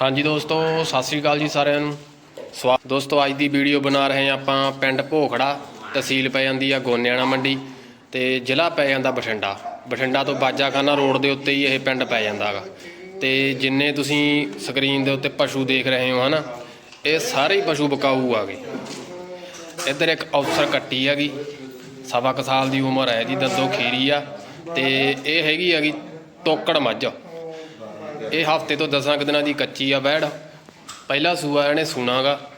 ਹਾਂਜੀ ਦੋਸਤੋ, ਸਤਿ ਸ੍ਰੀ ਅਕਾਲ ਜੀ ਸਾਰਿਆਂ ਨੂੰ। ਸਵਾ ਦੋਸਤੋ, ਅੱਜ ਦੀ ਵੀਡੀਓ ਬਣਾ ਰਹੇ ਹਾਂ ਆਪਾਂ ਪਿੰਡ ਭੋਖੜਾ, ਤਹਿਸੀਲ ਪੈ ਜਾਂਦੀ ਆ ਗੋਨਿਆਣਾ ਮੰਡੀ ਤੇ ਜ਼ਿਲ੍ਹਾ ਪੈ ਜਾਂਦਾ ਬਠਿੰਡਾ। ਬਠਿੰਡਾ ਤੋਂ ਬਾਜਾਖਾਨਾ ਰੋਡ ਦੇ ਉੱਤੇ ਹੀ ਇਹ ਪਿੰਡ ਪੈ ਜਾਂਦਾ ਹੈਗਾ ਤੇ ਜਿੰਨੇ ਤੁਸੀਂ ਸਕਰੀਨ ਦੇ ਉੱਤੇ ਪਸ਼ੂ ਦੇਖ ਰਹੇ ਹੋ ਹਨਾ, ਇਹ ਸਾਰੇ ਹੀ ਪਸ਼ੂ ਬਕਾਊ ਆ ਆਗੇ ਇੱਧਰ ਇੱਕ ਅਫਸਰ ਕੱਟੀ ਹੈਗੀ ਸਵਾ ਕੁ ਸਾਲ ਦੀ ਉਮਰ ਹੈ ਜੀ ਦੱਦੋ ਖੀਰੀ ਆ ਤੇ ਇਹ ਹੈਗੀ ਹੈਗੀ ਤੋਕੜ ਮੱਝ। ਇਹ ਹਫ਼ਤੇ ਤੋਂ 10 ਕੁ ਦਿਨਾਂ ਦੀ ਕੱਚੀ ਆ ਬੈੜ ਪਹਿਲਾ ਸੂਆ ਇਹਨੇ ਸੁਣਾਗਾ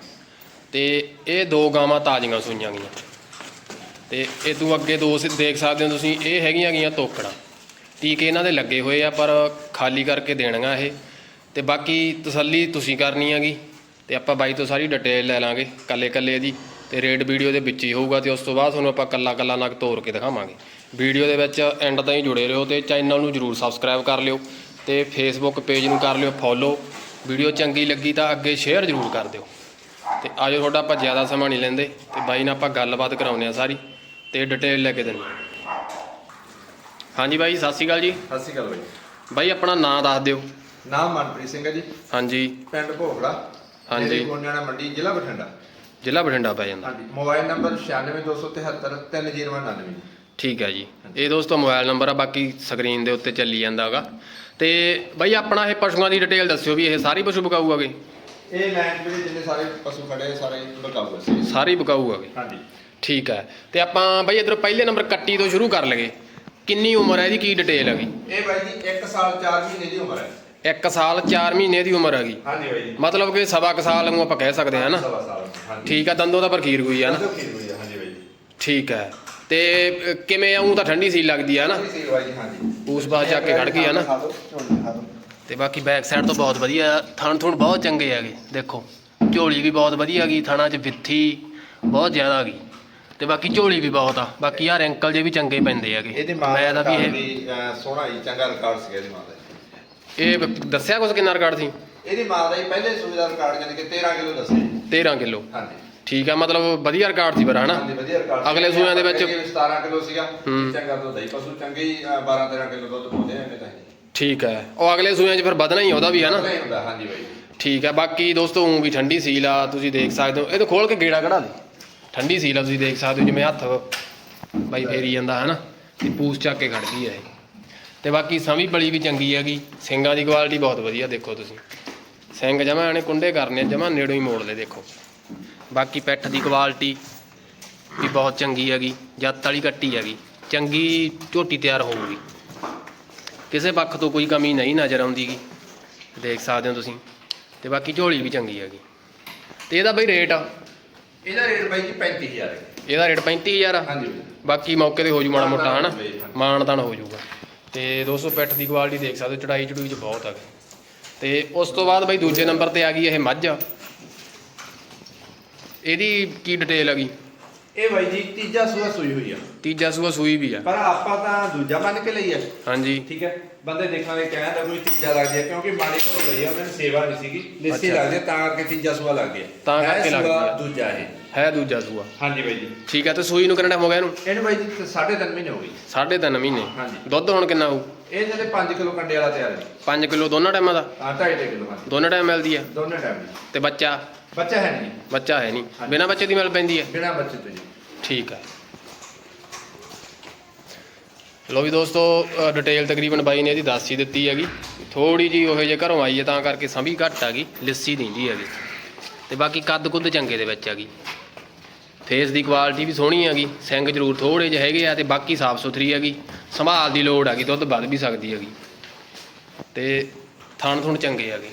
ਤੇ ਇਹ ਦੋ ਗਾਵਾਂ ਤਾਜ਼ੀਆਂ ਸੂਈਆਂ ਗਈਆਂ। ਤੇ ਇਹ ਤੋਂ ਅੱਗੇ ਦੋ ਸ- ਦੇਖ ਸਕਦੇ ਹੋ ਤੁਸੀਂ, ਇਹ ਹੈਗੀਆਂ ਗਈਆਂ ਤੋਕੜਾਂ। ਟੀਕੇ ਇਹਨਾਂ ਦੇ ਲੱਗੇ ਹੋਏ ਆ, ਪਰ ਖਾਲੀ ਕਰਕੇ ਦੇਣੀਆਂ ਇਹ। ਤੇ ਬਾਕੀ ਤਸੱਲੀ ਤੁਸੀਂ ਕਰਨੀ ਹੈਗੀ, ਤੇ ਆਪਾਂ ਬਾਈ ਤੋਂ ਸਾਰੀ ਡਿਟੇਲ ਲੈ ਲਾਂਗੇ ਕੱਲੇ ਕੱਲੇ ਦੀ, ਤੇ ਰੇਟ ਵੀਡੀਓ ਦੇ ਵਿੱਚ ਹੀ ਹੋਊਗਾ, ਤੇ ਉਸ ਤੋਂ ਬਾਅਦ ਤੁਹਾਨੂੰ ਆਪਾਂ ਕੱਲਾ ਕੱਲਾ ਨਗ ਤੋੜ ਕੇ ਦਿਖਾਵਾਂਗੇ। ਵੀਡੀਓ ਦੇ ਵਿੱਚ ਐਂਡ ਤਾਈਂ ਜੁੜੇ ਰਹੋ, ਤੇ ਚੈਨਲ ਨੂੰ ਜਰੂਰ ਸਬਸਕ੍ਰਾਈਬ ਕਰ ਲਿਓ। ਤੇ ਫੇਸਬੁੱਕ ਪੇਜ ਨੂੰ ਕਰ ਲਿਓ ਫੋਲੋ ਵੀਡੀਓ ਚੰਗੀ ਲੱਗੀ ਤਾਂ ਅੱਗੇ ਸ਼ੇਅਰ ਜਰੂਰ ਕਰ ਦਿਓ। ਤੇ ਆਜੋ ਤੁਹਾਡਾ ਆਪਾਂ ਜ਼ਿਆਦਾ ਸਮਾਂ ਨਹੀਂ ਲੈਂਦੇ ਤੇ ਬਾਈ ਨਾਲ ਆਪਾਂ ਗੱਲਬਾਤ ਕਰਾਉਂਦੇ ਆ ਸਾਰੀ ਤੇ ਡਿਟੇਲ ਲੈ ਕੇ ਦਿੰਦੇ। ਹਾਂਜੀ ਬਾਈ ਸਤਿ ਸ਼੍ਰੀ ਅਕਾਲ ਜੀ। ਸਤਿ ਸ਼੍ਰੀ ਅਕਾਲ ਬਾਈ। ਬਾਈ ਆਪਣਾ ਨਾਂ ਦੱਸ ਦਿਓ। ਨਾਮ ਮਨਪ੍ਰੀਤ ਸਿੰਘ ਹੈ ਜੀ। ਹਾਂਜੀ। ਪਿੰਡ ਭੋਗੜਾ। ਹਾਂਜੀ। ਗੋਨਿਆਣਾ ਮੰਡੀ ਜ਼ਿਲ੍ਹਾ ਬਠਿੰਡਾ। ਜ਼ਿਲ੍ਹਾ ਬਠਿੰਡਾ ਪੈ ਜਾਂਦਾ। ਹਾਂਜੀ। ਮੋਬਾਈਲ ਨੰਬਰ 9627 3099 ਠੀਕ ਹੈ ਜੀ। ਇਹ ਦੋਸਤੋ ਮੋਬਾਈਲ ਨੰਬਰ ਆ ਬਾਕੀ ਸਕਰੀਨ ਦੇ ਉੱਤੇ ਚੱਲੀ ਜਾਂਦਾਗਾ। ਤੇ ਬਾਈ ਆਪਣਾ ਇਹ ਪਸ਼ੂਆਂ ਦੀ ਡਿਟੇਲ ਦੱਸਿਓ ਵੀ ਇਹ ਸਾਰੀ ਪਸ਼ੂ ਬਕਾਊ ਆਗੇ? ਇਹ ਲੈਂਡ ਵਿੱਚ ਜਿੰਨੇ ਸਾਰੇ ਪਸ਼ੂ ਖੜੇ ਆ, ਸਾਰੇ ਬਕਾਊ ਸੀ ਸਾਰੇ ਬਕਾਊ ਆਗੇ? ਹਾਂਜੀ। ਠੀਕ ਹੈ। ਤੇ ਆਪਾਂ ਬਾਈ ਇਧਰ ਪਹਿਲੇ ਨੰਬਰ ਕੱਟੀ ਤੋਂ ਸ਼ੁਰੂ ਕਰ ਲਗੇ ਕਿੰਨੀ ਉਮਰ ਹੈ ਇਹਦੀ? ਕੀ ਡਿਟੇਲ ਹੈਗੀ? ਇਹ ਬਾਈ ਜੀ 1 ਸਾਲ 4 ਮਹੀਨੇ ਦੀ ਉਮਰ ਹੈ। 1 ਸਾਲ 4 ਮਹੀਨੇ ਦੀ ਉਮਰ ਹੈਗੀ। ਹਾਂਜੀ ਬਾਈ ਜੀ। ਮਤਲਬ ਕਿ ਸਵਾ ਕੁ ਸਾਲ ਨੂੰ ਆਪਾਂ ਕਹਿ ਸਕਦੇ ਹਾਂ ਨਾ। ਸਵਾ ਸਾਲ ਹਾਂਜੀ। ਠੀਕ ਆ ਦੰਦੋਂ ਦਾ ਆ ਨਾ। ਦੱਸੋ ਕੀ ਹੋਈ ਹੈ ਹਾਂਜੀ ਬਾਈ ਜੀ। ਠੀਕ ਹੈ। ਤੇ ਅ, ਕਿਵੇਂ ਆਉਂ ਤਾਂ ਠੰਡੀ ਸੀ ਲੱਗਦੀ ਆ ਨਾ। ਕੀ ਸੀ ਬਾਈ ਜੀ ਹਾਂਜੀ। ਕੇ ਖੜ ਗਈ ਆ ਨਾ। ਖਾ ਝੋਲੀ। ਤੇ ਬਾਕੀ ਬੈਕ ਸਾਈਡ ਤੋਂ ਬਹੁਤ ਵਧੀਆ ਥਣ ਥੁਣ ਬਹੁਤ ਚੰਗੇ ਹੈਗੇ ਦੇਖੋ। ਝੋਲੀ ਵੀ ਬਹੁਤ ਵਧੀਆ ਗਈ ਥਣਾ 'ਚ ਵਿੱਥੀ ਬਹੁਤ ਜ਼ਿਆਦਾ ਗਈ। ਤੇ ਬਾਕੀ ਝੋਲੀ ਵੀ ਬਹੁਤ ਆ। ਬਾਕੀ ਆ ਰੈਂਕਲ ਜੇ ਵੀ ਚੰਗੇ ਪੈਂਦੇ ਹੈਗੇ। ਇਹਦੀ ਮਾਂ ਮੈਂ ਦਾ ਵੀ ਵੀ ਇਹ ਅਹ, ਸੋਹਣਾ ਹੀ ਚੰਗਾ ਰਿਕਾਰਡ ਸੀ ਇਹਦੀ ਮਾਂ ਦਾ ਇਹ ਦੱਸਿਆ ਕੁਛ ਕਿੰਨਾ ਰਿਕਾਰਡ ਸੀ? ਇਹਦੀ ਮਾਂ ਦਾ ਹੀ ਪਹਿਲੇ ਸੂਏ ਦਾ ਰਿਕਾਰਡ ਜਾਨੀ ਕਿ 13 ਕਿਲੋ ਦੱਸੇ 13 ਕਿਲੋ। ਹਾਂਜੀ। ਠੀਕ ਆ ਮਤਲਬ ਵਧੀਆ ਰਿਕਾਰਡ ਸੀ ਪਰ ਹਨਾ? ਹਾਂਜੀ ਵਧੀਆ ਰਿਕਾਰਡ ਅਗਲੇ ਸੂਇਆਂ ਦੇ ਵਿੱਚ- 17 ਕਿਲੋ ਸੀਗਾ। ਹੂੰ। ਚੰਗਾ ਦੁੱਧ ਹੈ ਪਸ਼ੂ ਚੰਗੇ ਹੀ 12 13 ਕਿਲੋ ਦੁੱਧ ਪਾਉਂਦੇ ਆ ਇਹਨੇ ਤਾਂ ਠੀਕ ਹੈ ਉਹ ਅਗਲੇ ਸੂਆਂ 'ਚ ਫਿਰ ਵਧਣਾ ਹੀ ਉਹਦਾ ਵੀ ਹਨਾ? ਨਹੀਂ ਹੁੰਦਾ ਹਾਂਜੀ ਬਾਈ। ਠੀਕ ਹੈ ਬਾਕੀ ਦੋਸਤੋ ਊਂ ਵੀ ਠੰਡੀ ਸੀਲ ਆ ਤੁਸੀਂ ਦੇਖ ਸਕਦੇ ਹੋ। ਇਹ ਤਾਂ ਖੋਲ ਕੇ ਗੇੜਾ ਕਢਾ ਦੇ। ਠੰਡੀ ਸੀਲ ਆ ਤੁਸੀਂ ਦੇਖ ਸਕਦੇ ਹੋ ਜਿਵੇਂ ਹੱਥ ਬਾਈ ਫੇਰੀ ਜਾਂਦਾ ਹਨਾ? ਤੇ ਪੂਸ ਚੱਕ ਕੇ ਖੜ ਗਈ ਇਹ। ਤੇ ਬਾਕੀ ਸਮੀ ਬਲੀ ਵੀ ਚੰਗੀ ਹੈਗੀ। ਸਿੰਗਾਂ ਦੀ ਕੁਆਲਿਟੀ ਬਹੁਤ ਵਧੀਆ ਦੇਖੋ ਤੁਸੀਂ। ਸਿੰਘ ਜਮਾ ਇਹਨੇ ਕੁੰਡੇ ਕਰਨੇ ਜਮਾ ਨੇੜੋਂ ਹੀ ਮੋੜ ਲੈ ਦੇਖੋ। ਬਾਕੀ ਪੈਠ ਦੀ ਕੁਆਲਿਟੀ ਵੀ ਬਹੁਤ ਚੰਗੀ ਹੈਗੀ ਜੱਤ ਵਾਲੀ ਕੱਟੀ ਹੈਗੀ ਚੰਗੀ ਝੋਟੀ ਤਿਆਰ ਹੋਊਗੀ। ਕਿਸੇ ਪੱਖ ਤੋਂ ਕੋਈ ਕਮੀ ਨਹੀਂ ਨਜ਼ਰ ਆਉਂਦੀਗੀ ਦੇਖ ਸਕਦੇ ਹੋ ਤੁਸੀਂ ਤੇ ਬਾਕੀ ਝੋਲੀ ਵੀ ਚੰਗੀ ਹੈਗੀ। ਤੇ ਇਹਦਾ ਬਈ ਰੇਟ ਆ? ਇਹਦਾ ਰੇਟ ਬਾਈ ਜੀ 35000 ਹੈ। ਇਹਦਾ ਰੇਟ 35000 ਆ? ਹਾਂਜੀ। ਬਾਕੀ ਮੌਕੇ ਤੇ ਹੋ ਜੂ ਮਾੜਾ ਮੋਟਾ ਹਨਾ? ਤਾਣ ਹੋ ਜਾਊਗਾ ਤੇ 200 ਪੈਠ ਦੀ ਕੁਆਲਿਟੀ ਦੇਖ ਸਕਦੇ ਹੋ ਚੜਾਈ ਚੜੂਈ ਚ ਬਹੁਤ ਆ ਤੇ ਉਸ ਤੋਂ ਬਾਅਦ ਬਈ ਦੂਜੇ ਨੰਬਰ ਤੇ ਆ ਗਈ ਇਹ ਮੱਝ। ਇਹਦੀ ਕੀ ਡਿਟੇਲ ਹੈਗੀ ਇਹ ਬਾਈ ਜੀ ਤੀਜਾ ਸੂਆ ਸੂਈ ਹੋਈ ਆ। ਤੀਜਾ ਸੂਆ ਸੂਈ ਵੀ ਆ। ਪਰ ਆਪਾਂ ਤਾਂ ਦੂਜਾ ਮੰਨ ਕੇ ਲਈ ਆ। ਹਾਂਜੀ। ਠੀਕ ਹੈ? ਬੰਦੇ ਦੇਖਾਂਗੇ ਕਹਿੰਦਾ ਕੋਈ ਤੀਜਾ ਲੱਗ ਗਿਆ ਕਿਉਂਕਿ ਮਾੜੀ ਘਰੋਂ ਲਈ ਆ ਮੈਨੂੰ ਸੇਵਾ ਨਹੀਂ ਸੀਗੀ। ਲਿੱਸੀ। ਲੱਗ ਗਿਆ ਤਾਂ ਕਰਕੇ ਤੀਜਾ ਸੂਆ ਲੱਗ ਗਿਆ। ਤਾਂ ਕਰਕੇ ਲੱਗ ਗਿਆ। ਦੂਜਾ ਇਹ। ਹੈ ਦੂਜਾ ਸੂਆ। ਹਾਂਜੀ ਬਾਈ ਜੀ। ਠੀਕ ਹੈ ਤੇ ਸੂਈ ਨੂੰ ਕਿੰਨਾ ਟਾਈਮ ਹੋ ਗਿਆ ਇਹਨੂੰ? ਇਹਨੂੰ ਬਾਈ ਜੀ ਸਾਢੇ ਤਿੰਨ ਮਹੀਨੇ ਹੋ ਗਏ। ਸਾਢੇ ਤਿੰਨ ਮਹੀਨੇ। ਹਾਂਜੀ। ਦੁੱਧ ਹੁਣ ਕਿੰਨਾ ਹੋਊ? ਇਹ ਜਿਹੜੇ 5 ਕਿਲੋ ਕੰਡੇ ਵਾਲਾ ਤਿਆਰ ਹੈ। 5 ਕਿਲੋ ਦੋਨਾਂ ਟਾਈਮਾਂ ਦਾ? ਹਾਂ 2.5 ਕਿਲੋ ਦੋਨਾਂ ਟਾਈਮ ਮਿਲਦੀ ਆ? ਦੋਨੇ ਟਾਈਮ ਤੇ ਬੱਚਾ? ਬੱਚਾ ਹੈ ਨਹੀਂ। ਬੱਚਾ ਹੈ ਨਹੀਂ। ਬਿਨਾਂ ਬੱਚੇ ਦੀ ਮਿਲ ਪੈਂਦੀ ਹੈ। ਬਿਨਾ ਬੱਚੇ ਤੋਂ ਜੀ। ਠੀਕ ਹੈ। ਲੋ ਵੀ ਦੋਸਤੋ ਡਿਟੇਲ ਤਕਰੀਬਨ ਬਾਈ ਨੇ ਇਹਦੀ ਦੱਸ ਹੀ ਦਿੱਤੀ ਹੈਗੀ। ਥੋੜੀ ਜੀ ਉਹੋ ਜੇ ਘਰੋਂ ਆਈ ਹੈ ਤਾਂ ਕਰਕੇ ਸੰਭੀ ਘੱਟ ਹੈਗੀ ਲਿੱਸੀ ਨਹੀਂ ਜੀ ਹੈਗੀ। ਤੇ ਬਾਕੀ ਕੱਦ ਕੁੱਦ ਚੰਗੇ ਦੇ ਵਿੱਚ ਹੈਗੀ। ਫੇਸ ਦੀ ਕੁਆਲਿਟੀ ਵੀ ਸੋਹਣੀ ਹੈਗੀ ਸਿੰਘ ਜ਼ਰੂਰ ਥੋੜੇ ਜਿਹੇ ਹੈਗੇ ਆ ਤੇ ਬਾਕੀ ਸਾਫ਼ ਸੁਥਰੀ ਹੈਗੀ। ਸੰਭਾਲ ਦੀ ਲੋੜ ਹੈਗੀ ਦੁੱਧ ਵੱਧ ਵੀ ਸਕਦੀ ਹੈਗੀ। ਤੇ ਥਣ ਥੁਣ ਚੰਗੇ ਹੈਗੇ।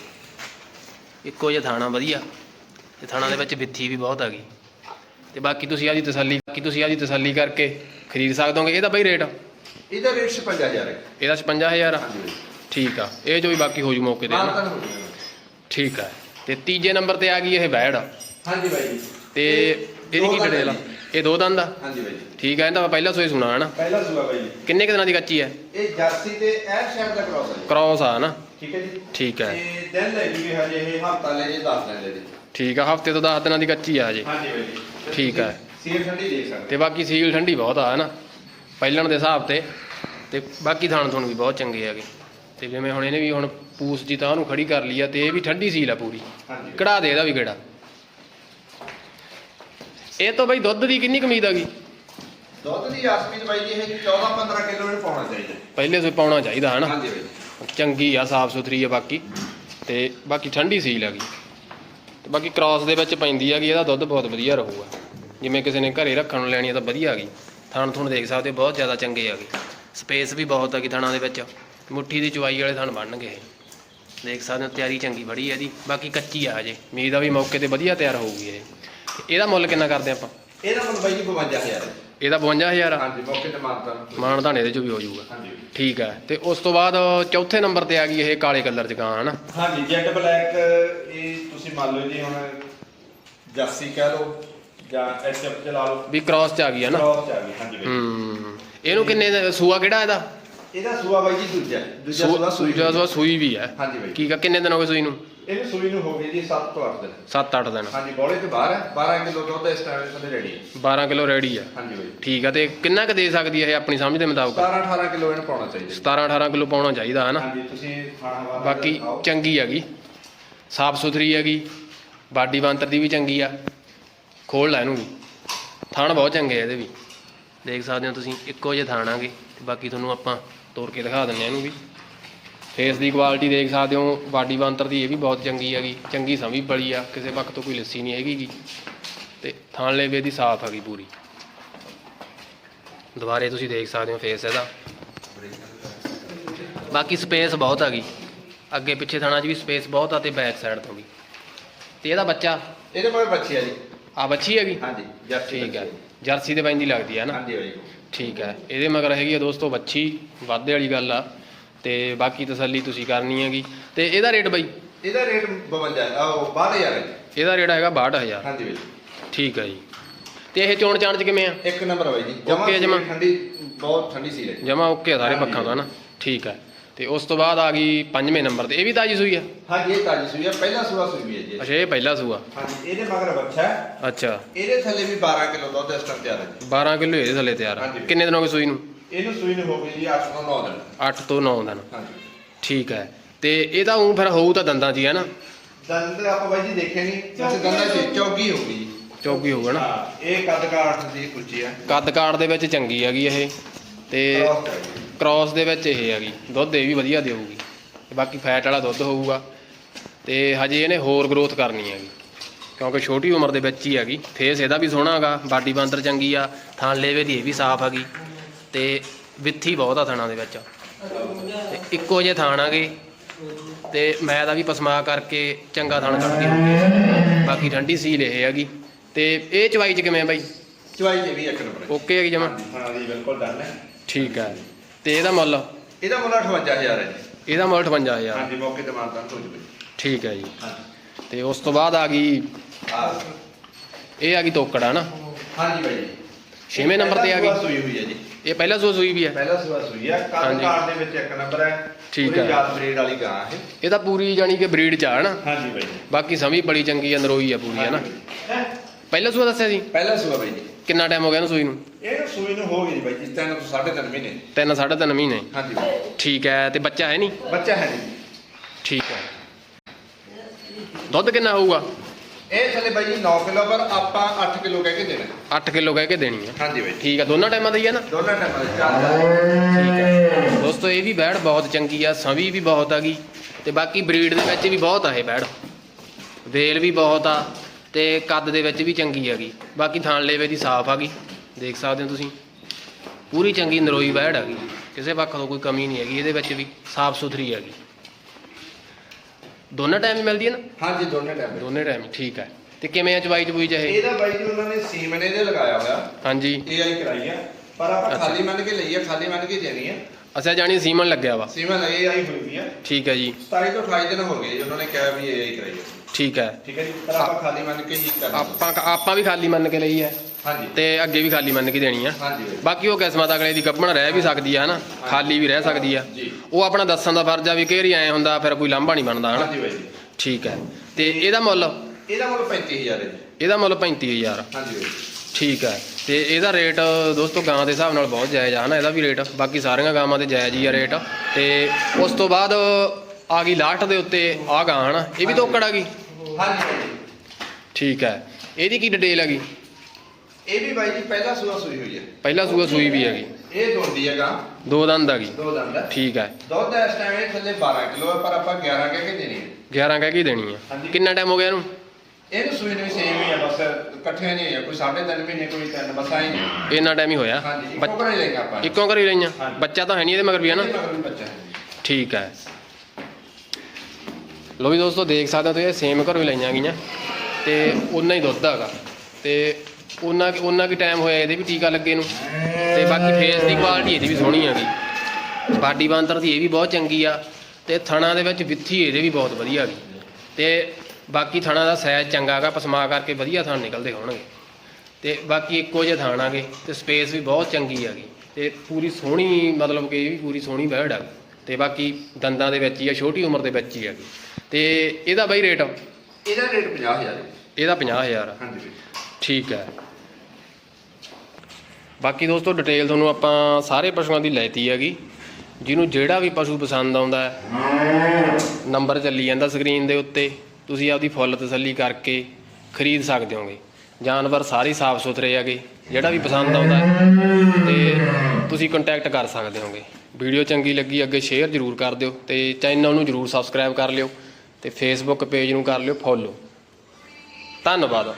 ਇੱਕੋ ਜਿਹਾ ਥਾਣਾ ਵਧੀਆ। ਤੇ ਥਾਣਾ ਦੇ ਵਿੱਚ ਵਿੱਥੀ ਵੀ ਬਹੁਤ ਹੈਗੀ ਤੇ ਬਾਕੀ ਤੁਸੀਂ ਆਦੀ ਤਸੱਲੀ ਬਾਕੀ ਤੁਸੀਂ ਆਦੀ ਤਸੱਲੀ ਕਰਕੇ ਖਰੀਦ ਸਕਦੇ ਹੋਗੇ। ਇਹਦਾ ਬਈ ਰੇਟ ਇਹਦਾ ਰੇਟ 55000 ਹੈ। ਇਹਦਾ 55000 ਆ। ਹਾਂਜੀ। ਠੀਕ ਆ। ਇਹ ਜੋ ਵੀ ਬਾਕੀ ਹੋ ਜੂ ਮੌਕੇ ਤੇ ਮਾਨ ਨਾ? ਤਾਂ ਹੋ ਗਿਆ ਠੀਕ ਆ। ਤੇ ਤੀਜੇ ਨੰਬਰ ਤੇ ਆ ਗਈ ਇਹ ਬੈੜ ਹਾਂਜੀ ਬਾਈ ਜੀ। ਤੇ ਇਹਦੀ ਦੋ ਕੀ ਦੰਦ ਡਿਟੇਲ ਆ? ਜੀ। ਇਹ ਦੋ ਦੰਦ ਆ? ਹਾਂਜੀ ਬਾਈ ਜੀ। ਠੀਕ ਆ ਇਹਦਾ ਪਹਿਲਾਂ ਸੋਏ ਸੁਣਾ ਹੈ ਨਾ? ਪਹਿਲਾ ਸੂਆ ਬਾਈ ਜੀ। ਕਿੰਨੇ ਕੁ ਦਿਨਾਂ ਦੀ ਕੱਚੀ ਹੈ ਇਹ ਜਰਸੀ ਤੇ ਇਹ ਸ਼ਹਿਰ ਦਾ ਕ੍ਰਾਸ ਹੈ ਜੀ। ਕ੍ਰੋਸ ਆ ਨਾ? ਠੀਕ ਹੈ ਜੀ। ਠੀਕ ਹੈ। ਤੇ ਦਿਨ ਲੈ ਜੀ ਹਜੇ ਇਹ ਹਫਤਾ ਲੈ ਜੇ 10 ਲੈ ਲੈ ਜੀ। ਠੀਕ ਆ ਹਫ਼ਤੇ ਤੋਂ 10 ਦਿਨਾਂ ਦੀ ਕੱਚੀ ਆ ਹਜੇ। ਹਾਂਜੀ ਬਾਈ ਜੀ। ਠੀਕ ਹੈ। ਸੀਰ ਠੰਡੀ ਦੇਖ ਸਕਦੇ। ਤੇ ਬਾਕੀ ਸੀਲ ਠੰਡੀ ਬਹੁਤ ਆ ਹਨਾ? ਪਹਿਲਣ ਦੇ ਹਿਸਾਬ ਤੇ। ਤੇ ਬਾਕੀ ਥਾਣ ਥੁਣ ਵੀ ਬਹੁਤ ਚੰਗੇ ਹੈਗੇ। ਤੇ ਜਿਵੇਂ ਹੁਣ ਇਹਨੇ ਵੀ ਹੁਣ ਪੂਸ ਜੀ ਤਾਂ ਉਹਨੂੰ ਖੜੀ ਕਰ ਲਈ ਆ ਤੇ ਇਹ ਵੀ ਠੰਡੀ ਸੀਲ ਆ ਪੂਰੀ। ਹਾਂਜੀ। ਕਢਾ ਦੇ ਇਹਦਾ ਵੀ ਗੇੜਾ। ਇਹ ਤੋਂ ਬਈ ਦੁੱਧ ਦੀ ਕਿੰਨੀ ਕਮੀਦ ਆ ਗਈ ਦੁੱਧ ਦੀ ਆਸਪੀਤ ਬਾਈ ਜੀ ਇਹ 14 15 ਕਿਲੋ ਇਹਨੂੰ ਪਾਉਣਾ ਚਾਹੀਦਾ ਪਹਿਲੇ ਤੋਂ ਪਾਉਣਾ ਚਾਹੀਦਾ ਹਨਾ? ਹਾਂਜੀ ਬਾਈ ਚੰਗੀ ਆ ਸਾਫ਼ ਸੁਥਰੀ ਆ ਬਾਕੀ। ਤੇ ਬਾਕੀ ਠੰਡੀ ਸੀਲ ਹੈਗੀ। ਤੇ ਬਾਕੀ ਕ੍ਰਾਸ ਦੇ ਵਿੱਚ ਪੈਂਦੀ ਹੈਗੀ ਇਹਦਾ ਦੁੱਧ ਬਹੁਤ ਵਧੀਆ ਰਹੂਗਾ। ਜਿਵੇਂ ਕਿਸੇ ਨੇ ਘਰੇ ਰੱਖਣ ਨੂੰ ਲੈਣੀ ਹੈ ਤਾਂ ਵਧੀਆ ਹੈਗੀ ਥਣ ਥੁਣ ਦੇਖ ਸਕਦੇ ਹੋ, ਬਹੁਤ ਜ਼ਿਆਦਾ ਚੰਗੇ ਹੈਗੇ ਸਪੇਸ ਵੀ ਬਹੁਤ ਹੈਗੀ ਥਣਾਂ ਦੇ ਵਿੱਚ। ਮੁੱਠੀ ਦੀ ਚੁਆਈ ਵਾਲੇ ਥਣ ਬਣਨਗੇ ਇਹ। ਦੇਖ ਸਕਦੇ ਹੋ ਤਿਆਰੀ ਚੰਗੀ ਬੜੀ ਹੈ ਇਹਦੀ। ਬਾਕੀ ਕੱਚੀ ਆ ਹਜੇ। ਮੀਂਹ ਦਾ ਵੀ ਮੌਕੇ ਤੇ ਵਧੀਆ ਤਿਆਰ ਹੋਊਗੀ ਇਹ। ਇਹਦਾ ਮੁੱਲ ਕਿੰਨਾ ਕਰਦੇ ਆਪਾਂ? ਇਹਦਾ ਮੁੱਲ ਬਾਈ ਜੀ 52000 ਹੈ ਇਹਦਾ 52000 ਆ। ਹਾਂਜੀ ਮੌਕੇ ਤੇ ਮਾਰਦਾ ਮਾਣ ਧਾਣੇ ਦੇ ਚ ਵੀ ਹੋ ਜਾਊਗਾ। ਹਾਂਜੀ। ਠੀਕ ਹੈ ਤੇ ਉਸ ਤੋਂ ਬਾਅਦ ਚੌਥੇ ਨੰਬਰ ਤੇ ਆ ਗਈ ਇਹ ਕਾਲੇ ਕਲਰ ਚ ਗਾਂ ਹਨਾ? ਹਾਂਜੀ ਜੈਟ ਬਲੈਕ ਇਹ ਤੁਸੀਂ ਮੰਨ ਲਓ ਜੀ ਹੁਣ ਜਾਸੀ ਕਹਿ ਲਓ ਜਾਂ ਐਚਐਫ ਚਲਾ ਲਓ। ਵੀ ਕ੍ਰਾਸ ਚ ਆ ਗਈ ਹਨਾ? ਕ੍ਰੋਸ ਚ ਆ ਗਈ ਹਾਂਜੀ ਬਾਈ। ਹੂੰ ਇਹਨੂੰ ਕਿੰਨੇ ਦਾ- ਸੂਆ ਕਿਹੜਾ ਇਹਦਾ? ਇਹਦਾ ਸੂਆ ਬਾਈ ਜੀ ਦੂਜਾ ਦੂਜਾ ਸੂਆ ਸੂਈ ਦੂਜਾ ਸੂਆ ਸੂਈ ਵੀ ਹੈ ਹਾਂਜੀ ਬਾਈ। ਕੀ ਕਾ ਕਿੰਨੇ ਦਿਨ ਹੋ ਗਏ ਸੂਈ ਨੂੰ? ਇਹਨੂੰ ਸੂਈ ਨੂੰ ਹੋ ਗਏ ਜੀ 7 ਤੋਂ 8 ਦਿਨ। 7-8 ਦਿਨ। ਹਾਂਜੀ ਬੋਲੇ ਤੇ ਬਾਹਰ ਹੈ 12 ਕਿਲੋ ਦੁੱਧ ਇਸ ਟਾਈਮ ਸਾਡੇ ਰੈਡੀ ਹੈ 12 ਕਿਲੋ ਰੈਡੀ ਆ। ਹਾਂਜੀ ਬਾਈ। ਠੀਕ ਆ ਤੇ ਕਿੰਨਾ ਕ ਦੇ ਸਕਦੀ ਹੈ ਇਹ ਆਪਣੀ ਸਮਝ ਦੇ ਮੁਤਾਬਕ? 17 18 ਕਿਲੋ ਇਹਨੂੰ ਪਾਉਣਾ ਚਾਹੀਦਾ ਜੀ। 17-18 ਕਿਲੋ ਪਾਉਣਾ ਚਾਹੀਦਾ ਹਨਾ? ਹਾਂਜੀ ਤੁਸੀਂ ਖਾਣਾ ਵਾਲਾ ਬਾਕੀ। ਚੰਗੀ ਹੈਗੀ। ਸਾਫ਼ ਸੁਥਰੀ ਹੈਗੀ। ਬਾਡੀ ਬਾਂਤਰ ਦੀ ਵੀ ਚੰਗੀ ਆ। ਖੋਲ ਲੈ ਇਹਨੂੰ ਵੀ। ਥਣ ਬਹੁਤ ਚੰਗੇ ਆ ਇਹਦੇ ਵੀ। ਦੇਖ ਸਕਦੇ ਹੋ ਤੁਸੀਂ ਇੱਕੋ ਜਿਹੇ ਥਣ ਆਗੇ ਤੇ ਬਾਕੀ ਤੁਹਾਨੂੰ ਆਪਾਂ ਤੋੜ ਕੇ ਦਿਖਾ ਦਿੰਨੇ ਆ ਇਹਨੂੰ ਵੀ। ਫੇਸ ਦੀ ਕੁਆਲਿਟੀ ਦੇਖ ਸਕਦੇ ਹੋ। ਬਾਡੀ ਬਾਂਤਰ ਦੀ ਇਹ ਵੀ ਬਹੁਤ ਚੰਗੀ ਹੈਗੀ। ਚੰਗੀ ਸਮੀ ਬੜੀ ਆ। ਕਿਸੇ ਪੱਖ ਤੋਂ ਕੋਈ ਲੱਸੀ ਨਹੀਂ ਹੈਗੀ ਤੇ ਥਣ ਲੇਵੇ ਦੀ ਸਾਫ਼ ਹੈਗੀ ਪੂਰੀ। ਦੁਬਾਰੇ ਤੁਸੀਂ ਦੇਖ ਸਕਦੇ ਹੋ ਫੇਸ ਇਹਦਾ। ਬਾਕੀ ਸਪੇਸ ਬਹੁਤ ਹੈਗੀ ਅੱਗੇ ਪਿੱਛੇ ਥਾਣਾ 'ਚ ਵੀ ਸਪੇਸ ਬਹੁਤ ਆ ਤੇ ਬੈਕ ਸਾਈਡ ਤੋਂ ਵੀ। ਤੇ ਇਹਦਾ ਬੱਚਾ? ਇਹਦੇ ਕੋਲ ਬੱਚੀ ਆ ਜੀ। ਆ ਬੱਚੀ ਹੈਗੀ? ਹਾਂਜੀ ਜਰਸੀ ਠੀਕ ਹੈ। ਜਰਸੀ ਦੇ ਪੈਂਦੀ ਲੱਗਦੀ ਹੈ ਨਾ? ਹਾਂਜੀ। ਠੀਕ ਹੈ। ਇਹਦੇ ਮਗਰ ਹੈਗੀ ਆ ਦੋਸਤੋ ਬੱਚੀ। ਵਾਧੇ ਵਾਲੀ ਗੱਲ ਆ। ਤੇ ਬਾਕੀ ਤਸੱਲੀ ਤੁਸੀਂ ਕਰਨੀ ਹੈਗੀ। ਤੇ ਇਹਦਾ ਰੇਟ ਬਈ? ਇਹਦਾ ਰੇਟ 52 ਆ ਉਹ 12000 ਹੈ ਜੀ। ਇਹਦਾ ਰੇਟ ਹੈਗਾ 62000 ਹਾਂਜੀ ਬਾਈ ਠੀਕ ਹੈ ਜੀ। ਤੇ ਇਹ ਚੋਣ ਚਾਣ 'ਚ ਕਿਵੇਂ ਆ? ਇੱਕ ਨੰਬਰ ਬਾਈ ਜੀ। Okay, ਜਮਾਂ। ਠੰਡੀ ਬਹੁਤ ਠੰਡੀ ਸੀ ਰਹੀ ਜਮਾ ਓਕੇ ਆ ਸਾਰੇ ਹਾਂਜੀ। ਪੱਖਾਂ ਤੋਂ ਨਾ? ਠੀਕ ਹੈ। ਤੇ ਉਸ ਤੋਂ ਬਾਅਦ ਆ ਗਈ ਪੰਜਵੇਂ ਨੰਬਰ ਤੇ। ਇਹ ਵੀ ਤਾਜੀ ਸੂਈ ਆ ਹਾਂਜੀ ਇਹ ਤਾਜੀ ਸੂਈ ਆ ਪਹਿਲਾ ਸੂਆ ਸੂਈ ਵੀ ਹੈ ਜੀ। ਅੱਛਾ ਇਹ ਪਹਿਲਾ ਸੂਆ। ਹਾਂਜੀ ਇਹਦੇ ਮਗਰ ਬੱਚਾ ਹੈ। ਅੱਛਾ। ਇਹਦੇ ਥੱਲੇ ਵੀ 12 ਕਿਲੋ ਦੁੱਧ ਇਸ ਟਾਈਮ ਤਿਆਰ ਹੈ ਜੀ। 12 ਕਿਲੋ ਇਹਦੇ ਥੱਲੇ ਤਿਆਰ ਆ। ਹਾਂਜੀ। ਕਿੰਨੇ ਦਿਨ ਹੋ ਗਏ ਸੂਈ ਨੂੰ? ਇਹਨੂੰ ਸੂਈ ਨੂੰ ਹੋ ਗਈ ਜੀ 8 ਤੋਂ 9 ਦਿਨ। 8 ਤੋਂ 9 ਦਿਨ। ਹਾਂਜੀ। ਠੀਕ ਹੈ। ਤੇ ਇਹਦਾ ਉਂ ਫਿਰ ਹੋਊ ਤਾਂ ਦੰਦਾਂ 'ਚ ਹੀ ਹੈ ਨਾ ਦੰਦ ਆਪਾਂ ਬਾਈ ਜੀ ਦੇਖੇ ਨਹੀਂ ਵੈਸੇ ਦੰਦਾਂ ਚ ਚੌਗੀ ਹੋ ਗਈ। ਜੀ ਚੌਗੀ ਹੋਊਗਾ ਨਾ ਹਾਂ ਇਹ ਕੱਦ ਕਾਠ ਦੀ ਕੁੱਚੀ ਆ। ਕੱਦ ਕਾਠ ਦੇ ਵਿੱਚ ਚੰਗੀ ਹੈਗੀ ਇਹ। ਤੇ Cross ਹੈ ਜੀ। ਕ੍ਰਾਸ ਦੇ ਵਿੱਚ ਇਹ ਹੈਗੀ। ਦੁੱਧ ਇਹ ਵੀ ਵਧੀਆ ਦੇਊਗੀ। ਤੇ ਬਾਕੀ ਫੈਟ ਵਾਲਾ ਦੁੱਧ ਹੋਊਗਾ। ਤੇ ਹਜੇ ਇਹਨੇ ਹੋਰ ਗਰੋਥ ਕਰਨੀ ਹੈਗੀ। ਕਿਉਂਕਿ ਛੋਟੀ ਉਮਰ ਦੇ ਵਿੱਚ ਹੀ ਹੈਗੀ। ਫੇਸ ਇਹਦਾ ਵੀ ਸੋਹਣਾ ਹੈਗਾ। ਬਾਡੀ ਬਾਂਦਰ ਚੰਗੀ ਆ। ਥਣ ਲੇਵੇ ਦੀ ਇਹ ਵੀ ਸਾਫ਼ ਹੈਗੀ। ਤੇ ਵਿੱਥੀ ਬਹੁਤ ਆ ਥਣਾਂ ਦੇ ਵਿੱਚ। ਤੇ ਇੱਕੋ ਜਿਹੇ ਥਾਣ ਆਗੇ ਤੇ ਮੈਂ ਦਾ ਵੀ ਪਸਮਾ ਕਰਕੇ ਚੰਗਾ ਥਣ ਕੱਢਦੀ ਹੋਊਗੀ ਬਾਕੀ ਠੰਡੀ ਸੀਲ ਇਹ ਹੈਗੀ ਤੇ ਇਹ ਚਵਾਈ ਚ ਕਿਵੇਂ ਆ ਬਾਈ? ਚਵਾਈ ਦੇ ਵੀ ਇੱਕ ਨੰਬਰ ਓਕੇ ਹੈਗੀ ਜਮਾ? ਹਾਂ ਜੀ ਬਿਲਕੁਲ ਡਨ ਹੈ ਠੀਕ ਹੈ ਤੇ ਇਹਦਾ ਮੁੱਲ? ਇਹਦਾ ਮੁੱਲ 58000 ਹੈ ਜੀ। ਇਹਦਾ ਮੁੱਲ 58000 ਹਾਂਜੀ ਮੌਕੇ ਤੇ ਮਾਨਤਾ ਹੋ ਜੂਗੀ ਠੀਕ ਹੈ ਜੀ। ਤੇ ਉਸ ਤੋਂ ਬਾਅਦ ਆ ਗਈ ਆ। ਇਹ ਆ ਗਈ ਤੋਕੜਾ ਨਾ? ਹਾਂਜੀ ਬਾਈ ਜੀ। ਛੇਵੇਂ ਨੰਬਰ ਤੇ ਆ ਗਈ ਸੂਈ ਹੋਈ ਹੈ ਜੀ। ਇਹ ਪਹਿਲਾ ਸੂਆ ਸੂਈ ਵੀ ਹੈ ਪਹਿਲਾ ਸੂਆ ਸੂਈ ਆ। ਕੱਦ ਹਾਂਜੀ। ਦੇ ਵਿੱਚ ਇੱਕ ਨੰਬਰ ਹੈ। ਠੀਕ ਪੂਰੀ ਹੈ। ਜਾਤ ਬਰੀਡ ਵਾਲੀ ਗਾਂ ਹੈ ਇਹ ਤਾਂ ਪੂਰੀ ਜਾਨੀ ਕਿ ਬਰੀਡ ਚ ਆ ਨਾ। ਹਾਂਜੀ ਬਾਈ ਜੀ। ਬਾਕੀ ਸਮੀ ਬੜੀ ਚੰਗੀ ਆ ਨਰੋਈ ਆ ਪੂਰੀ ਹੈ ਨਾ। ਪਹਿਲਾ ਸੂਆ ਦੱਸਿਆ ਸੀ? ਪਹਿਲਾ ਸੂਆ ਬਾਈ ਜੀ। ਕਿੰਨਾ ਟਾਈਮ ਹੋ ਗਿਆ ਇਹਨੂੰ ਸੂਈ ਨੂੰ? ਇਹਨੂੰ ਸੂਈ ਨੂੰ ਹੋ ਗਈ ਜੀ ਬਾਈ ਜੀ ਤਿੰਨ ਤੋਂ ਸਾਢੇ ਤਿੰਨ ਮਹੀਨੇ। ਤਿੰਨ ਸਾਢੇ ਤਿੰਨ ਮਹੀਨੇ। ਹਾਂਜੀ ਬਾਈ। ਠੀਕ ਹੈ ਤੇ ਬੱਚਾ ਹੈ ਨਹੀਂ? ਬੱਚਾ ਹੈ ਜੀ। ਠੀਕ ਹੈ। ਦੁੱਧ ਕਿੰਨਾ ਹੋਊਗਾ? ਇਹ ਥੱਲੇ ਬਾਈ ਜੀ 9 ਕਿਲੋ ਪਰ ਆਪਾਂ 8 ਕਿਲੋ ਕਹਿ ਕੇ ਦੇਣਾ। 8 ਕਿਲੋ ਕਹਿ ਕੇ ਦੇਣੀ ਹੈ। ਹਾਂਜੀ ਬਾਈ ਠੀਕ ਹੈ ਦੋਨਾਂ ਟਾਈਮਾਂ ਦਾ ਹੀ ਹੈ ਨਾ? ਦੋਨਾਂ ਟਾਈਮਾਂ ਦੇ ਚਾਰ ਚਾਰ। ਠੀਕ ਹੈ। ਦੋਸਤੋ ਇਹ ਵੀ ਬੈੜ ਬਹੁਤ ਚੰਗੀ ਆ ਸਵੀ ਵੀ ਬਹੁਤ ਆਗੀ ਤੇ ਬਾਕੀ ਬਰੀਡ ਦੇ ਵਿੱਚ ਵੀ ਬਹੁਤ ਆ ਇਹ ਬੈੜ। ਵੇਲ ਵੀ ਬਹੁਤ ਆ ਤੇ ਕੱਦ ਦੇ ਵਿੱਚ ਵੀ ਚੰਗੀ ਹੈਗੀ। ਬਾਕੀ ਥਾਣ ਲੇਵੇ ਦੀ ਸਾਫ਼ ਆਗੀ ਦੇਖ ਸਕਦੇ ਹੋ ਤੁਸੀਂ। ਪੂਰੀ ਚੰਗੀ ਨਰੋਈ ਬੈੜ ਹੈਗੀ ਕਿਸੇ ਪੱਖ ਤੋਂ ਕੋਈ ਕਮੀ ਨਹੀਂ ਹੈਗੀ ਇਹਦੇ ਵਿੱਚ ਵੀ ਸਾਫ਼ ਸੁਥਰੀ ਹੈਗੀ। ਦੋਨਾਂ ਟਾਈਮ ਹੀ ਮਿਲਦੀ ਹੈ ਨਾ? ਹਾਂਜੀ ਦੋਨੇ ਟਾਈਮ ਦੋਨੇ ਟਾਈਮ ਠੀਕ ਹੈ। ਤੇ ਕਿਵੇਂ ਆ ਚਵਾਈ ਚਬੂਈ ਚ ਇਹ ਇਹਦਾ ਬਾਈ ਜੀ ਉਹਨਾਂ ਨੇ ਸੀਮਨ ਇਹਦੇ ਲਗਾਇਆ ਹੋਇਆ। ਹਾਂਜੀ। ਇਹ ਆਈ ਕਰਾਈ ਆ ਪਰ ਆਪਾਂ। ਖਾਲੀ ਮੰਨ ਕੇ ਲਈ ਆ ਖਾਲੀ ਮੰਨ ਕੇ ਦੇਣੀ ਆ ਅੱਛਾ ਜਾਣੀ ਸੀਮਨ ਲੱਗਿਆ ਵਾ। ਸੀਮਨ ਇਹ ਆਈ ਹੋਈ ਵੀ ਆ ਠੀਕ ਹੈ ਜੀ। 27 ਤੋਂ 28 ਦਿਨ ਹੋ ਗਏ ਜੀ ਉਹਨਾਂ ਨੇ ਕਿਹਾ ਵੀ ਇਹ ਆਈ ਕਰਾਈ ਆ ਠੀਕ ਹੈ। ਠੀਕ ਹੈ ਜੀ ਪਰ ਆਪਾਂ ਖਾਲੀ ਮੰਨ ਕੇ ਹੀ ਕਰਨਾ ਆਪਾਂ ਆਪਾਂ ਵੀ ਖਾਲੀ ਮੰਨ ਕੇ ਲਈ ਹੈ। ਹਾਂਜੀ। ਤੇ ਅੱਗੇ ਵੀ ਖਾਲੀ ਮੰਨ ਕੇ ਦੇਣੀ ਆ। ਹਾਂਜੀ ਬਾਈ। ਬਾਕੀ ਉਹ ਕਿਸਮਤ ਅਗਲੇ ਦੀ ਗੱਭਣ ਰਹਿ ਵੀ ਸਕਦੀ ਆ ਹਨਾ। ਖਾਲੀ ਵੀ ਰਹਿ ਸਕਦੀ ਆ। ਜੀ। ਉਹ ਆਪਣਾ ਦੱਸਣ ਦਾ ਫਰਜ਼ ਆ ਵੀ ਕਿਹੜੀ ਐ ਹੁੰਦਾ ਫਿਰ ਕੋਈ ਲਾਂਭਾ ਨਹੀਂ ਬਣਦਾ ਹਨਾ। ਹਾਂਜੀ ਬਾਈ ਜੀ। ਠੀਕ ਹੈ। ਤੇ ਇਹਦਾ ਮੁੱਲ? ਇਹਦਾ ਮੁੱਲ 35000 ਹੈ ਜੀ। ਇਹਦਾ ਮੁੱਲ 35000 ਹਾਂਜੀ ਬਾਈ ਠੀਕ ਹੈ। ਤੇ ਇਹਦਾ ਰੇਟ ਦੋਸਤੋ ਗਾਂ ਦੇ ਹਿਸਾਬ ਨਾਲ ਬਹੁਤ ਜਾਇਜ਼ ਆ ਹਨਾ ਇਹਦਾ ਵੀ ਰੇਟ। ਬਾਕੀ ਸਾਰੀਆਂ ਗਾਵਾਂ ਦੇ ਜਾਇਜ਼ ਹੀ ਆ ਰੇਟ। ਤੇ ਉਸ ਤੋਂ ਬਾਅਦ ਆ ਗਈ ਲਾਸਟ ਦੇ ਉੱਤੇ ਆ ਗਾਂ ਹਨਾ ਇਹ ਵੀ ਤੋਕੜ ਆ ਗਈ? ਹਾਂਜੀ ਹਾਂਜੀ ਠੀਕ ਹੈ। ਇਹਦੀ ਕੀ ਡਿਟੇਲ ਹੈਗੀ? ਇਹ ਵੀ ਬਾਈ ਜੀ ਪਹਿਲਾ ਸੂਆ ਸੂਈ ਹੋਈ ਹੈ। ਪਹਿਲਾ ਸੂਆ ਸੂਈ ਵੀ ਹੈਗੀ। ਇਹ ਦੋਂਦੀ ਹੈਗਾ। ਦੋ ਦੰਦ ਹੈਗੀ। ਦੋ ਦੰਦ ਹੈ। ਠੀਕ ਹੈ। ਦੁੱਧ ਇਸ ਟਾਈਮ ਇਹ ਥੱਲੇ 12 ਕਿਲੋ ਹੈ ਪਰ ਆਪਾਂ 11 ਕਹਿ ਕੇ ਦੇਣੀ ਹੈ। 11 ਕਹਿ ਕੇ ਹੀ ਦੇਣੀ ਆ ਹਾਂਜੀ। ਕਿੰਨਾ ਟਾਈਮ ਹੋ ਗਿਆ ਇਹਨੂੰ? ਇਹਨੂੰ ਸੂਈ ਨੂੰ ਸੇਮ ਹੀ ਹੈ ਬਸ ਇਕੱਠੇ ਨਹੀਂ ਹੈ ਕੋਈ 3.5 ਮਹੀਨੇ ਕੋਈ 3 ਬਸ ਆਈ ਨਹੀਂ ਇੰਨਾ ਟਾਈਮ ਹੀ ਹੋਇਆ। ਹਾਂਜੀ ਇੱਕੋ ਬੱਚ- ਘਰੇ ਲੈਂਗੇ ਆਪਾਂ। ਇੱਕੋ ਹੀ ਰਹੀਆਂ। ਹਾਂਜੀ। ਬੱਚਾ ਤਾਂ ਹੈ ਨਹੀਂ ਇਹਦੇ ਮਗਰ ਵੀ ਹੈ ਨਾ? ਇਹਦੇ ਮਗਰ ਵੀ ਬੱਚਾ ਹੈ। ਠੀਕ ਹੈ। ਲੋ ਵੀ ਦੋਸਤੋ ਦੇਖ ਸਕਦੇ ਹੋ ਤੁਸੀਂ ਸੇਮ ਘਰੋਂ ਹੀ ਲਈਆਂ ਗਈਆਂ। ਤੇ ਉਨਾ ਹੀ ਦੁੱਧ ਹੈਗਾ। ਤੇ ਉਨਾ ਉਨਾ ਕੀ ਟਾਈਮ ਹੋਇਆ ਇਹਦੇ ਵੀ ਟੀਕਾ ਲੱਗੇ ਨੂੰ। ਤੇ ਬਾਕੀ ਫੇਸ ਦੀ ਕੁਆਲਿਟੀ ਇਹਦੀ ਵੀ ਸੋਹਣੀ ਹੈਗੀ ਬਾਡੀ ਬਾਂਦਰ ਦੀ ਇਹ ਵੀ ਬਹੁਤ ਚੰਗੀ ਆ ਤੇ ਥਣਾ ਦੇ ਵਿੱਚ ਵਿੱਥੀ ਇਹਦੇ ਵੀ ਬਹੁਤ ਵਧੀਆ ਹੈਗੀ ਤੇ ਬਾਕੀ ਥਣਾ ਦਾ ਸਾਈਜ਼ ਚੰਗਾ ਹੈਗਾ ਪਸਮਾ ਕਰਕੇ ਵਧੀਆ ਥਣ ਨਿਕਲਦੇ ਹੋਣਗੇ। ਤੇ ਬਾਕੀ ਇੱਕੋ ਜਿਹੇ ਥਣ ਆਗੇ ਤੇ ਸਪੇਸ ਵੀ ਬਹੁਤ ਚੰਗੀ ਹੈਗੀ ਤੇ ਪੂਰੀ ਸੋਹਣੀ ਮਤਲਬ ਕਿ ਇਹ ਵੀ ਪੂਰੀ ਸੋਹਣੀ ਬੈੜ ਆ ਤੇ ਬਾਕੀ ਦੰਦਾਂ ਦੇ ਵਿੱਚ ਹੀ ਆ ਛੋਟੀ ਉਮਰ ਦੇ ਵਿੱਚ ਹੀ ਹੈਗੀ ਤੇ ਇਹਦਾ ਬਈ ਰੇਟ ਇਹਦਾ ਰੇਟ 50000 ਹੈ। ਇਹਦਾ 50000 ਆ। ਹਾਂਜੀ। ਠੀਕ ਹੈ। ਬਾਕੀ ਦੋਸਤੋ ਡਿਟੇਲ ਤੁਹਾਨੂੰ ਆਪਾਂ ਸਾਰੇ ਪਸ਼ੂਆਂ ਦੀ ਲੈਤੀ ਹੈਗੀ। ਜਿਹਨੂੰ ਜਿਹੜਾ ਵੀ ਪਸ਼ੂ ਪਸੰਦ ਆਉਂਦਾ ਹੈ, ਨੰਬਰ ਚੱਲੀ ਜਾਂਦਾ ਸਕਰੀਨ ਦੇ ਉੱਤੇ। ਤੁਸੀਂ ਆਪਦੀ ਫੁੱਲ ਤਸੱਲੀ ਕਰਕੇ ਖਰੀਦ ਸਕਦੇ ਹੋਗੇ। ਜਾਨਵਰ ਸਾਰੇ ਸਾਫ਼ ਸੁਥਰੇ ਹੈਗੇ, ਜਿਹੜਾ ਵੀ ਪਸੰਦ ਆਉਂਦਾ ਹੈ, ਤੇ ਤੁਸੀਂ ਕੰਟੈਕਟ ਕਰ ਸਕਦੇ ਹੋਗੇ। ਵੀਡੀਓ ਚੰਗੀ ਲੱਗੀ ਅੱਗੇ ਸ਼ੇਅਰ ਜ਼ਰੂਰ ਕਰ ਦਿਓ ਤੇ ਚੈਨਲ ਨੂੰ ਜ਼ਰੂਰ ਸਬਸਕ੍ਰਾਈਬ ਕਰ ਲਿਓ ਤੇ ਫੇਸਬੁੱਕ ਪੇਜ ਨੂੰ ਕਰ ਲਿਓ ਫੋਲੋ ਧੰਨਵਾਦ।